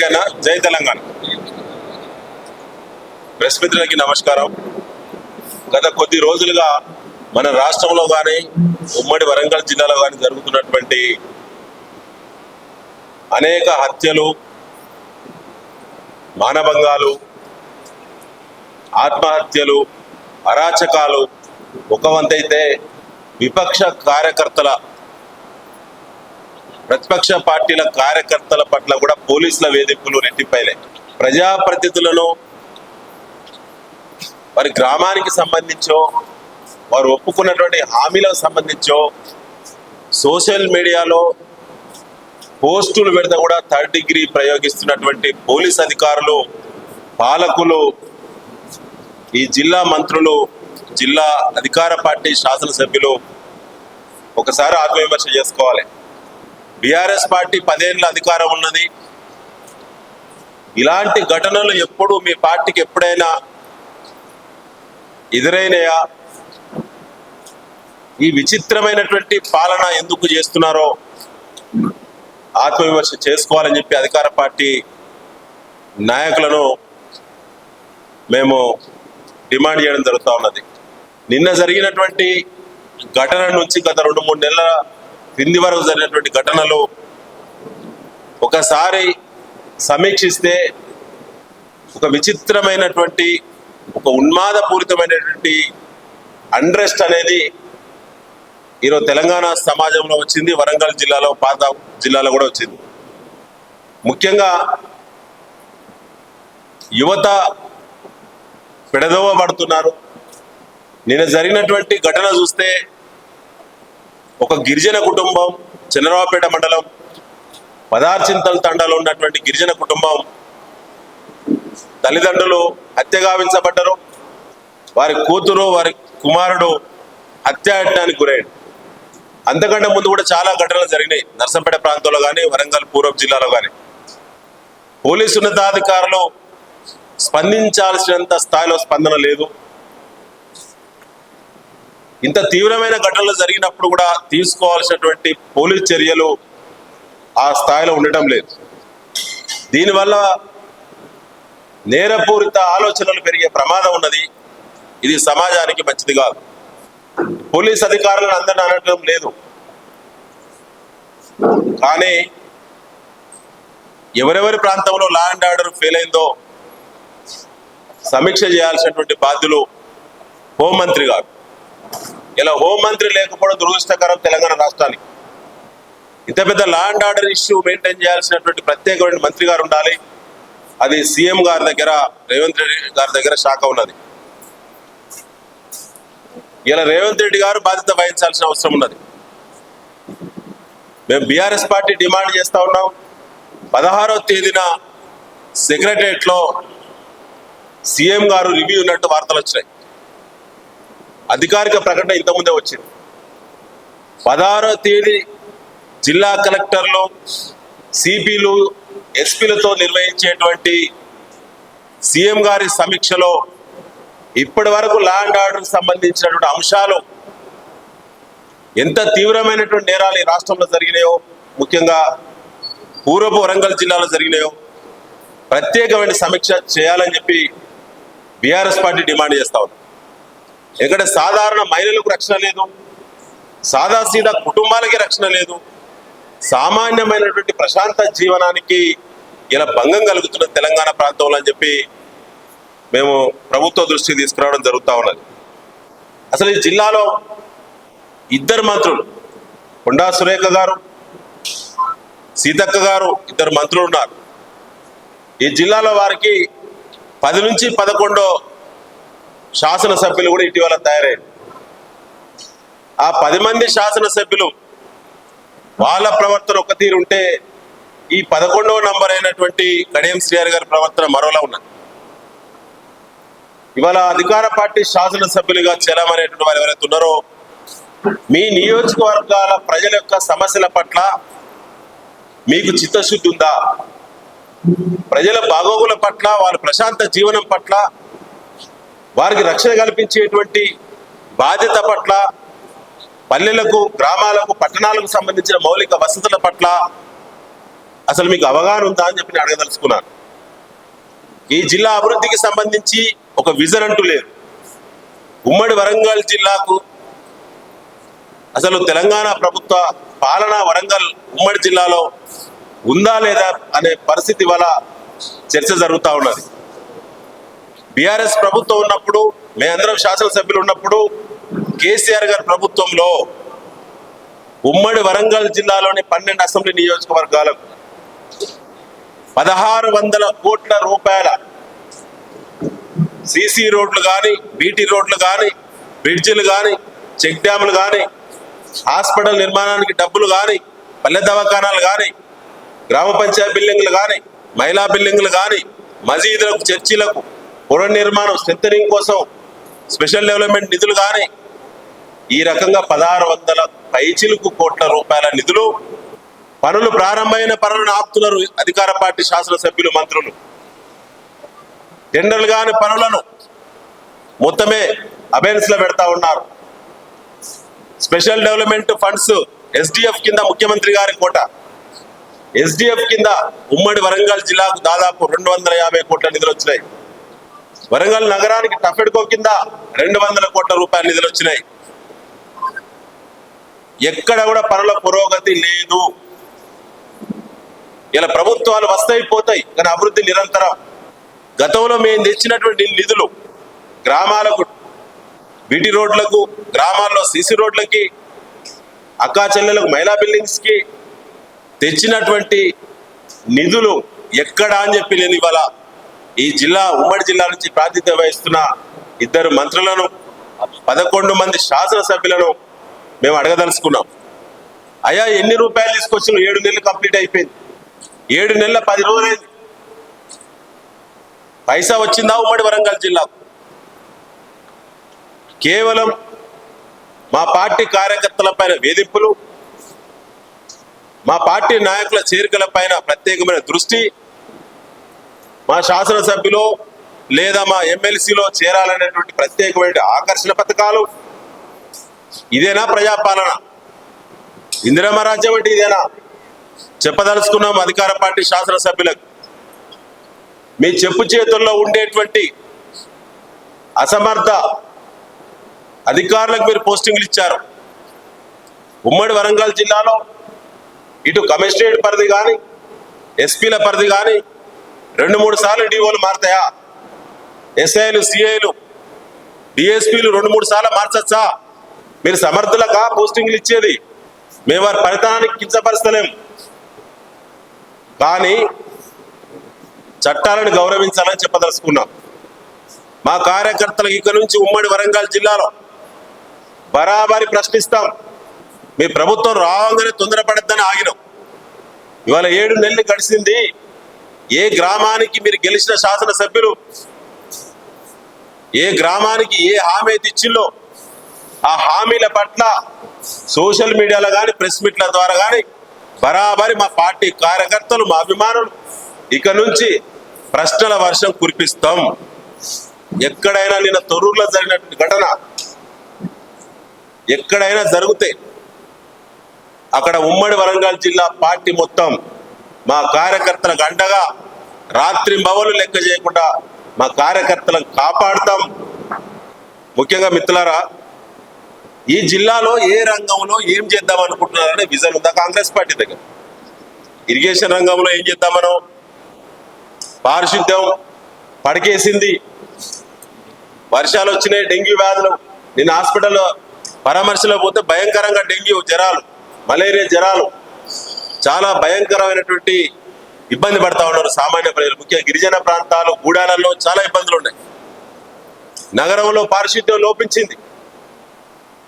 ఓకేనా జై తెలంగాణ. ప్రెస్ మిత్రులకి నమస్కారం. గత కొద్ది రోజులుగా మన రాష్ట్రంలో కానీ ఉమ్మడి వరంగల్ జిల్లాలో కానీ జరుగుతున్నటువంటి అనేక హత్యలు మానభంగాలు ఆత్మహత్యలు అరాచకాలు ఒక వంతైతే విపక్ష కార్యకర్తల ప్రతిపక్ష పార్టీల కార్యకర్తల పట్ల కూడా పోలీసుల వేధింపులు రెట్టింపైనాయి ప్రజాప్రతినిధులను వారి గ్రామానికి సంబంధించో వారు ఒప్పుకున్నటువంటి హామీలకు సంబంధించో సోషల్ మీడియాలో పోస్టులు పెడితే కూడా థర్డ్ డిగ్రీ ప్రయోగిస్తున్నటువంటి పోలీస్ అధికారులు పాలకులు ఈ జిల్లా మంత్రులు జిల్లా అధికార పార్టీ శాసనసభ్యులు ఒకసారి ఆత్మవిమర్శ చేసుకోవాలి. బీఆర్ఎస్ పార్టీ పదేళ్ళ అధికారం ఉన్నది. ఇలాంటి ఘటనలు ఎప్పుడు మీ పార్టీకి ఎప్పుడైనా ఎదురైనయా? ఈ విచిత్రమైనటువంటి పాలన ఎందుకు చేస్తున్నారో ఆత్మవిమర్శ చేసుకోవాలని చెప్పి అధికార పార్టీ నాయకులను మేము డిమాండ్ చేయడం జరుగుతూ ఉన్నది. నిన్న జరిగినటువంటి ఘటన నుంచి గత రెండు మూడు నెలల కింది వరకు జరిగినటువంటి ఘటనలు ఒకసారి సమీక్షిస్తే ఒక విచిత్రమైనటువంటి ఒక ఉన్మాదపూరితమైనటువంటి అండ్రెస్ట్ అనేది ఈరోజు తెలంగాణ సమాజంలో వచ్చింది వరంగల్ జిల్లాలో పాత జిల్లాలో కూడా వచ్చింది. ముఖ్యంగా యువత పెడదోవ పడుతున్నారు. నిన్న జరిగినటువంటి ఘటన చూస్తే ఒక గిరిజన కుటుంబం చంద్రబాబుపేట మండలం పదార్చింతల తండాలో ఉన్నటువంటి గిరిజన కుటుంబం తల్లిదండ్రులు హత్యగావించబడ్డరు వారి కూతురు వారి కుమారుడు హత్యాయత్నానికి గురయ్యాడు అంతకంటే ముందు కూడా చాలా ఘటనలు జరిగినాయి నర్సంపేట ప్రాంతంలో కానీ వరంగల్ పూర్వం జిల్లాలో కానీ పోలీసు ఉన్నతాధికారులు స్పందించాల్సినంత స్థాయిలో స్పందన లేదు. ఇంత తీవ్రమైన ఘటనలు జరిగినప్పుడు కూడా తీసుకోవాల్సినటువంటి పోలీస్ చర్యలు ఆ స్థాయిలో ఉండటం లేదు. దీనివల్ల నేరపూరిత ఆలోచనలు పెరిగే ప్రమాదం ఉన్నది. ఇది సమాజానికి మంచిది కాదు. పోలీస్ అధికారులను అందరిని అనడం లేదు. కానీ ఎవరెవరి ప్రాంతంలో లా అండ్ ఆర్డర్ ఫెయిల్ అయిందో సమీక్ష చేయాల్సినటువంటి బాధ్యులు హోంమంత్రి గారు. ఇలా హోంమంత్రి లేకపోవడం దురదృష్టకరం తెలంగాణ రాష్ట్రానికి. ఇంత పెద్ద law and order issue maintain చేయాల్సినటువంటి ప్రత్యేకమైన మంత్రి గారు ఉండాలి. అది సీఎం గారి దగ్గర రేవంత్ రెడ్డి గారి దగ్గర శాఖ ఉన్నది. ఇలా రేవంత్ రెడ్డి గారు బాధ్యత వహించాల్సిన అవసరం ఉన్నది. మేము బీఆర్ఎస్ పార్టీ డిమాండ్ చేస్తా ఉన్నాం. పదహారో తేదీన సెక్రటరియట్లో సీఎం గారు రివ్యూ ఉన్నట్టు వార్తలు వచ్చినాయి. అధికారిక ప్రకటన ఇంతకుముందే వచ్చింది. పదహారో తేదీ జిల్లా కలెక్టర్లు సిపిలు ఎస్పీలతో నిర్వహించేటువంటి సీఎం గారి సమీక్షలో ఇప్పటి వరకు లా అండ్ ఆర్డర్ సంబంధించినటువంటి అంశాలు ఎంత తీవ్రమైనటువంటి నేరాలు ఈ రాష్ట్రంలో జరిగినాయో ముఖ్యంగా పూర్వపు వరంగల్ జిల్లాలో జరిగినాయో ప్రత్యేకమైన సమీక్ష చేయాలని చెప్పి బీఆర్ఎస్ పార్టీ డిమాండ్ చేస్తా ఉంది. ఎందుకంటే సాధారణ మహిళలకు రక్షణ లేదు సాదాసీదా కుటుంబాలకి రక్షణ లేదు సామాన్యమైనటువంటి ప్రశాంత జీవనానికి ఇలా భంగం కలుగుతున్న తెలంగాణ ప్రాంతంలో అని చెప్పి మేము ప్రభుత్వ దృష్టికి తీసుకురావడం జరుగుతూ ఉన్నది. అసలు ఈ జిల్లాలో ఇద్దరు మంత్రులు కొండా సురేఖ గారు సీతక్క గారు ఇద్దరు మంత్రులు ఉన్నారు. ఈ జిల్లాలో వారికి పది నుంచి పదకొండో శాసనసభ్యులు కూడా ఇటీవల తయారయ్యారు. ఆ పది మంది శాసనసభ్యులు వాళ్ళ ప్రవర్తన ఒక తీరు ఉంటే ఈ పదకొండవ నంబర్ అయినటువంటి కడియం శ్రీహరి గారి ప్రవర్తన మరోలా ఉన్నది. ఇవాళ అధికార పార్టీ శాసనసభ్యులుగా చెలమనేటువంటి వారు ఎవరైతే ఉన్నారో మీ నియోజకవర్గాల ప్రజల యొక్క సమస్యల పట్ల మీకు చిత్తశుద్ధి ఉందా? ప్రజల బాగోగుల పట్ల వాళ్ళ ప్రశాంత జీవనం పట్ల వారికి రక్షణ కల్పించేటువంటి బాధ్యత పట్ల పల్లెలకు గ్రామాలకు పట్టణాలకు సంబంధించిన మౌలిక వసతుల పట్ల అసలు మీకు అవగాహన ఉందా అని చెప్పి అడగదలుచుకున్నాను. ఈ జిల్లా అభివృద్ధికి సంబంధించి ఒక విజన్ అంటూ లేదు. ఉమ్మడి వరంగల్ జిల్లాకు అసలు తెలంగాణ ప్రభుత్వ పాలన వరంగల్ ఉమ్మడి జిల్లాలో ఉందా లేదా అనే పరిస్థితి వల్ల చర్చ జరుగుతూ ఉన్నది. బీఆర్ఎస్ ప్రభుత్వం ఉన్నప్పుడు మేమందరం శాసనసభ్యులు ఉన్నప్పుడు కేసీఆర్ గారి ప్రభుత్వంలో ఉమ్మడి వరంగల్ జిల్లాలోని పన్నెండు అసెంబ్లీ నియోజకవర్గాలకు పదహారు వందల కోట్ల రూపాయల సిసి రోడ్లు కానీ బీటీ రోడ్లు కానీ బ్రిడ్జిలు కానీ చెక్ డ్యాములు కానీ హాస్పిటల్ నిర్మాణానికి డబ్బులు కానీ పల్లె దవాఖానాలు కానీ గ్రామ పంచాయతీ బిల్డింగ్లు కానీ మహిళా బిల్డింగ్లు కానీ మసీదులకు చర్చిలకు పునర్నిర్మాణం స్ట్రెంథనింగ్ కోసం స్పెషల్ డెవలప్మెంట్ నిధులు కానీ ఈ రకంగా పదహారు వందల పైచిలుకు కోట్ల రూపాయల నిధులు పనులు ప్రారంభమైన పనులను ఆపుతున్నారు అధికార పార్టీ శాసనసభ్యులు మంత్రులు. టెండర్లు కాని పనులను మొత్తమే అబెన్స్లో పెడతా ఉన్నారు. స్పెషల్ డెవలప్మెంట్ ఫండ్స్ ఎస్డిఎఫ్ కింద ముఖ్యమంత్రి గారి కోట. ఎస్డిఎఫ్ కింద ఉమ్మడి వరంగల్ జిల్లాకు దాదాపు రెండు వందల యాభై కోట్ల నిధులు వచ్చినాయి. వరంగల్ నగరానికి టఫెడ్కో కింద రెండు వందల కోట్ల రూపాయల నిధులు వచ్చినాయి. ఎక్కడ కూడా పనుల పురోగతి లేదు. ఇలా ప్రభుత్వాలు వస్తాయి పోతాయి కానీ అభివృద్ధి నిరంతరం. గతంలో మేము తెచ్చినటువంటి నిధులు గ్రామాలకు బీటీ రోడ్లకు గ్రామాల్లో సీసీ రోడ్లకి అక్కా చెల్లెలకు మహిళా బిల్డింగ్స్కి తెచ్చినటువంటి నిధులు ఎక్కడ అని చెప్పి నేను ఇవాళ ఈ జిల్లా ఉమ్మడి జిల్లా నుంచి ప్రాతినిధ్యం వహిస్తున్న ఇద్దరు మంత్రులను పదకొండు మంది శాసనసభ్యులను మేము అడగదలుచుకున్నాం. అయ్యా ఎన్ని రూపాయలు తీసుకొచ్చిన ఏడు నెలలు కంప్లీట్ అయిపోయింది. ఏడు నెలల పది రోజులైంది. పైసా వచ్చిందా ఉమ్మడి వరంగల్ జిల్లాకు? కేవలం మా పార్టీ కార్యకర్తల పైన వేధింపులు మా పార్టీ నాయకుల చేరికల పైన ప్రత్యేకమైన దృష్టి మా శాసనసభ్యులు లేదా మా ఎమ్మెల్సీలో చేరాలనేటువంటి ప్రత్యేకమైన ఆకర్షణ పథకాలు ఇదేనా ప్రజాపాలన? ఇందిరమ్మ రాజ్యం అంటే ఇదేనా? చెప్పదలుచుకున్నాం అధికార పార్టీ శాసనసభ్యులకు. మీ చెప్పు చేతుల్లో ఉండేటువంటి అసమర్థ అధికారులకు మీరు పోస్టింగ్లు ఇచ్చారు. ఉమ్మడి వరంగల్ జిల్లాలో ఇటు కమిషనరేట్ పరిధి కానీ ఎస్పీల పరిధి కానీ రెండు మూడు సార్లు డిఓలు మారుతాయా? ఎస్ఐలు సిఐలు డిఎస్పీలు రెండు మూడు సార్లు మార్చచ్చా? మీరు సమర్థులకా పోస్టింగ్లు ఇచ్చేది. మేము వారి ఫలితానికి కించపరచలేం కానీ చట్టాలను గౌరవించాలని చెప్పదలుచుకున్నాం. మా కార్యకర్తలకు ఇక్కడ నుంచి ఉమ్మడి వరంగల్ జిల్లాలో బరాబరి ప్రశ్నిస్తాం. మీ ప్రభుత్వం రాగానే తొందరపడద్దని ఆగినాం. ఇవాళ ఏడు నెలలు గడిచింది. ఏ గ్రామానికి మీరు గెలిచిన శాసనసభ్యులు? ఏ గ్రామానికి ఏ హామీ తెచ్చిందో ఆ హామీల పట్ల సోషల్ మీడియాలో కానీ ప్రెస్ మీట్ల ద్వారా కానీ బరాబరి మా పార్టీ కార్యకర్తలు మా అభిమానులు ఇక నుంచి ప్రశ్నల వర్షం కురిపిస్తాం. ఎక్కడైనా నిన్న తొర్రూరులో జరిగినటువంటి ఘటన ఎక్కడైనా జరిగితే అక్కడ ఉమ్మడి వరంగల్ జిల్లా పార్టీ మొత్తం మా కార్యకర్తలకు అండగా రాత్రి బవలు లెక్క చేయకుండా మా కార్యకర్తలను కాపాడతాం. ముఖ్యంగా మిత్రులారా ఈ జిల్లాలో ఏ రంగంలో ఏం చేద్దాం అనుకుంటున్నారనే విజన్ ఉందా కాంగ్రెస్ పార్టీ దగ్గర? ఇరిగేషన్ రంగంలో ఏం చేద్దామనో పారిశుద్ధ్యం పడికేసింది. వర్షాలు వచ్చినాయి డెంగ్యూ వ్యాధులు. నిన్న హాస్పిటల్లో పరామర్శలో పోతే భయంకరంగా డెంగ్యూ జ్వరాలు మలేరియా జ్వరాలు. చాలా భయంకరమైనటువంటి ఇబ్బంది పడతా ఉన్నారు సామాన్య ప్రజలు. ముఖ్యంగా గిరిజన ప్రాంతాలు గూడాలలో చాలా ఇబ్బందులు ఉన్నాయి. నగరంలో పారిశుద్ధ్యం లోపించింది.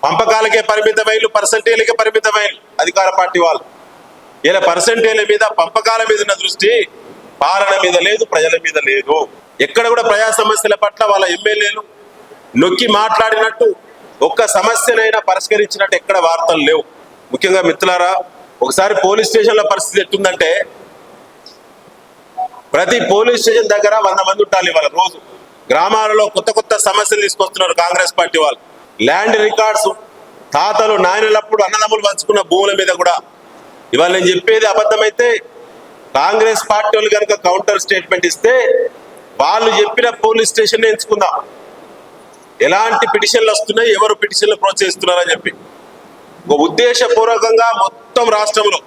పంపకాలకే పరిమితమైలు పర్సంటేజ్లకే పరిమితమైలు అధికార పార్టీ వాళ్ళు. ఇలా పర్సంటేజ్ల మీద పంపకాల మీద ఉన్న దృష్టి పాలన మీద లేదు ప్రజల మీద లేదు. ఎక్కడ కూడా ప్రజా సమస్యల పట్ల వాళ్ళ ఎమ్మెల్యేలు నొక్కి మాట్లాడినట్టు ఒక్క సమస్యనైనా పరిష్కరించినట్టు ఎక్కడ వార్తలు లేవు. ముఖ్యంగా మిత్రులారా ఒకసారి పోలీస్ స్టేషన్ల పరిస్థితి ఎట్టుందంటే ప్రతి పోలీస్ స్టేషన్ దగ్గర వంద మంది ఉండాలి ఇవాళ రోజు. గ్రామాలలో కొత్త కొత్త సమస్యలు తీసుకొస్తున్నారు కాంగ్రెస్ పార్టీ వాళ్ళు. ల్యాండ్ రికార్డ్స్ తాతలు నాయనలప్పుడు అన్నదమ్ములు పంచుకున్న భూముల మీద కూడా. ఇవాళ నేను చెప్పేది అబద్ధమైతే కాంగ్రెస్ పార్టీ వాళ్ళు కనుక కౌంటర్ స్టేట్మెంట్ ఇస్తే వాళ్ళు చెప్పిన పోలీస్ స్టేషన్ ఎంచుకుందాం. ఎలాంటి పిటిషన్లు వస్తున్నాయి ఎవరు పిటిషన్లు ప్రోత్సహిస్తున్నారని చెప్పి. ఒక ఉద్దేశపూర్వకంగా మొత్తం రాష్ట్రంలో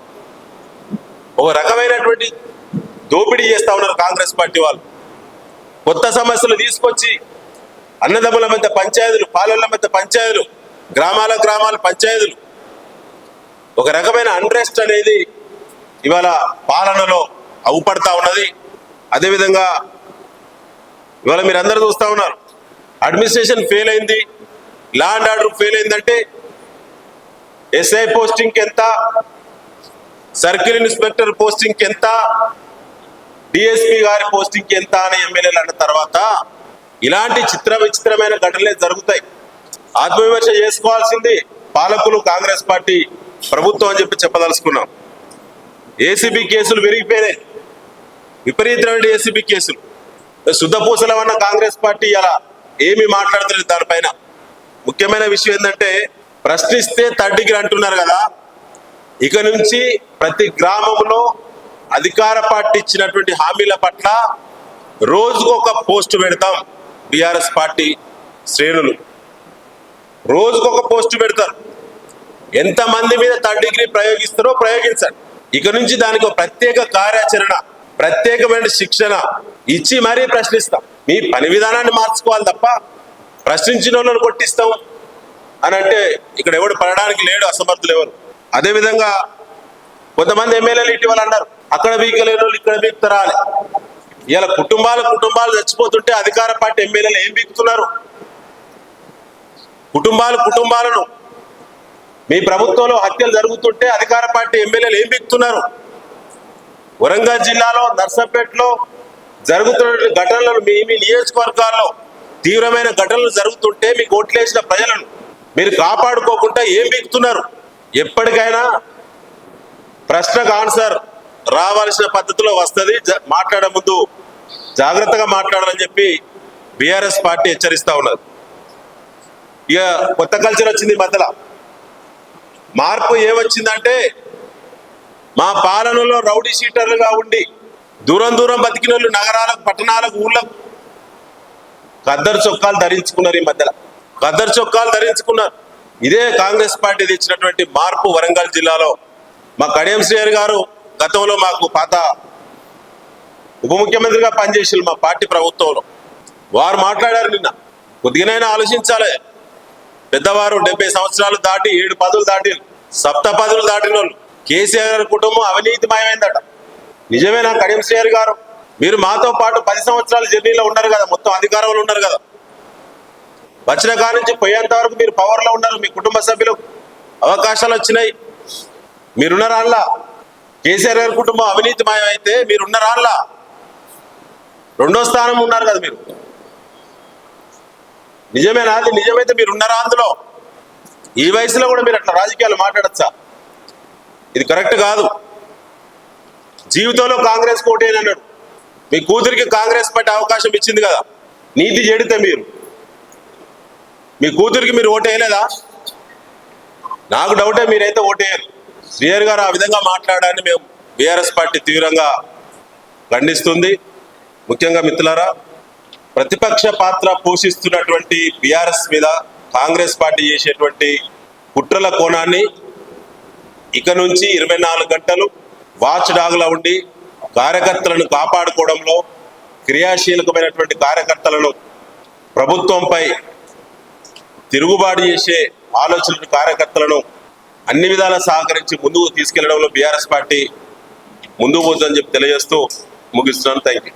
ఒక రకమైనటువంటి దోపిడీ చేస్తా ఉన్నారు కాంగ్రెస్ పార్టీ వాళ్ళు. కొత్త సమస్యలు తీసుకొచ్చి అన్నదమ్ముల మధ్య పంచాయతీలు పాలనల మధ్య పంచాయతీలు గ్రామాల గ్రామాల పంచాయతీలు. ఒక రకమైన అన్రెస్ట్ అనేది ఇవాళ పాలనలో అవుపడతా ఉన్నది. అదేవిధంగా ఇవాళ మీరు అందరూ చూస్తా ఉన్నారు. అడ్మినిస్ట్రేషన్ ఫెయిల్ అయింది. లా అండ్ ఆర్డర్ ఫెయిల్ అయిందంటే ఎస్ఐ పోస్టింగ్కి ఎంత సర్కిల్ ఇన్స్పెక్టర్ పోస్టింగ్కి ఎంత డిఎస్పి గారి పోస్టింగ్కి ఎంత అని ఎమ్మెల్యేలు అన్న తర్వాత ఇలాంటి చిత్ర విచిత్రమైన ఘటనలే జరుగుతాయి. ఆత్మవిమర్శ చేసుకోవాల్సింది పాలకులు కాంగ్రెస్ పార్టీ ప్రభుత్వం అని చెప్పి చెప్పదలుచుకున్నాం. ఏసీబీ కేసులు విరిగిపోయినాయి. విపరీతమైన ఏసీబీ కేసులు. శుద్ధపూసలమన్న కాంగ్రెస్ పార్టీ అలా ఏమి మాట్లాడుతున్నారు దానిపైన. ముఖ్యమైన విషయం ఏంటంటే ప్రశ్నిస్తే థర్డ్ డిగ్రీ అంటున్నారు కదా. ఇక నుంచి ప్రతి గ్రామంలో అధికార పార్టీ ఇచ్చినటువంటి హామీల పట్ల రోజుకు ఒక పోస్ట్ పెడతాం బీఆర్ఎస్ పార్టీ శ్రేణులు. రోజుకు ఒక పోస్ట్ పెడతారు. ఎంతమంది మీద థర్డ్ డిగ్రీ ప్రయోగిస్తారో ప్రయోగించండి. ఇక నుంచి దానికి ఒక ప్రత్యేక కార్యాచరణ ప్రత్యేకమైన శిక్షణ ఇచ్చి మరీ ప్రశ్నిస్తాం. మీ పని విధానాన్ని మార్చుకోవాలి తప్ప ప్రశ్నించిన వాళ్ళని కొట్టిస్తాం. అని అంటే ఇక్కడ ఎవడు పడడానికి లేడు అసమర్థులు ఎవరు? అదేవిధంగా కొంతమంది ఎమ్మెల్యేలు ఇటీవల అన్నారు అక్కడ బీకలేని వాళ్ళు ఇక్కడ బీకుతారా అని. ఇలా కుటుంబాలు కుటుంబాలు చచ్చిపోతుంటే అధికార పార్టీ ఎమ్మెల్యేలు ఏం బీక్తున్నారు కుటుంబాలు కుటుంబాలను. మీ ప్రభుత్వంలో హత్యలు జరుగుతుంటే అధికార పార్టీ ఎమ్మెల్యేలు ఏం బీక్తున్నారు వరంగల్ జిల్లాలో నర్సంపేటలో జరుగుతున్న ఘటనలు మీ మీ నియోజకవర్గాల్లో తీవ్రమైన ఘటనలు జరుగుతుంటే మీకు ఓట్లేసిన ప్రజలను మీరు కాపాడుకోకుండా ఏం బీకుతున్నారు? ఎప్పటికైనా ప్రశ్నకు ఆన్సర్ రావాల్సిన పద్ధతిలో వస్తుంది. జ- మాట్లాడే ముందు జాగ్రత్తగా మాట్లాడాలని చెప్పి బీఆర్ఎస్ పార్టీ హెచ్చరిస్తా ఉన్నది. ఇక కొత్త కల్చర్ వచ్చింది ఈ మధ్యలో. మార్పు ఏమొచ్చిందంటే మా పాలనలో రౌడీ షీటర్లుగా ఉండి దూరం దూరం బతికిన నగరాలకు పట్టణాలకు ఊళ్ళకు కద్దరు చొక్కాలు ధరించుకున్నారు ఈ మధ్యలో. ఖద్దరు చొక్కాలు ధరించుకున్నారు. ఇదే కాంగ్రెస్ పార్టీ తెచ్చినటువంటి మార్పు వరంగల్ జిల్లాలో. మా కడియం శ్రీహరి గారు గతంలో మాకు పాత ఉప ముఖ్యమంత్రిగా పనిచేసారు మా పార్టీ ప్రభుత్వంలో. వారు మాట్లాడారు నిన్న. కొద్దిగానైనా ఆలోచించాలి. పెద్దవారు డెబ్బై సంవత్సరాలు దాటి ఏడు పదులు దాటి సప్త పదులు దాటిన వాళ్ళు. కేసీఆర్ గారి కుటుంబం అవినీతిమయమైందట. నిజమేనా కడియం శ్రీహరి గారు? మీరు మాతో పాటు పది సంవత్సరాల జర్నీలో ఉన్నారు కదా మొత్తం అధికారంలో ఉన్నారు కదా. వచ్చిన కాడి నుంచి పోయేంత వరకు మీరు పవర్లో ఉన్నారు మీ కుటుంబ సభ్యులు. అవకాశాలు వచ్చినాయి. మీరున్న రాళ్ళ కేసీఆర్ గారి కుటుంబం అవినీతిమయం అయితే మీరున్న రాళ్ళ రెండో స్థానం ఉన్నారు కదా మీరు. నిజమేనా? అది నిజమైతే మీరు ఉన్నారా అందులో? ఈ వయసులో కూడా మీరు అట్లా రాజకీయాలు మాట్లాడచ్చా? ఇది కరెక్ట్ కాదు. జీవితంలో కాంగ్రెస్ కోటేని అన్నాడు. మీ కూతురికి కాంగ్రెస్ పట్టే అవకాశం ఇచ్చింది కదా. నీతి చెడితే మీరు. మీ కూతురికి మీరు ఓటేయలేదా నాకు డౌటే మీరైతే ఓటేయరు శ్రీయర్ గారు ఆ విధంగా మాట్లాడాలని మేము బీఆర్ఎస్ పార్టీ తీవ్రంగా ఖండిస్తుంది. ముఖ్యంగా మిత్రులారా ప్రతిపక్ష పాత్ర పోషిస్తున్నటువంటి బీఆర్ఎస్ మీద కాంగ్రెస్ పార్టీ చేసేటువంటి కుట్రల కోణాన్ని ఇక నుంచి ఇరవై నాలుగు గంటలు వాచ్ డాగ్లా ఉండి కార్యకర్తలను కాపాడుకోవడంలో క్రియాశీలకమైనటువంటి కార్యకర్తలను ప్రభుత్వంపై తిరుగుబాటు చేసే ఆలోచనలు కార్యకర్తలను అన్ని విధాలా సహకరించి ముందుకు తీసుకెళ్ళడంలో బీఆర్ఎస్ పార్టీ ముందుకు పోతుందని చెప్పి తెలియజేస్తూ ముగిస్తున్నాను. Thank you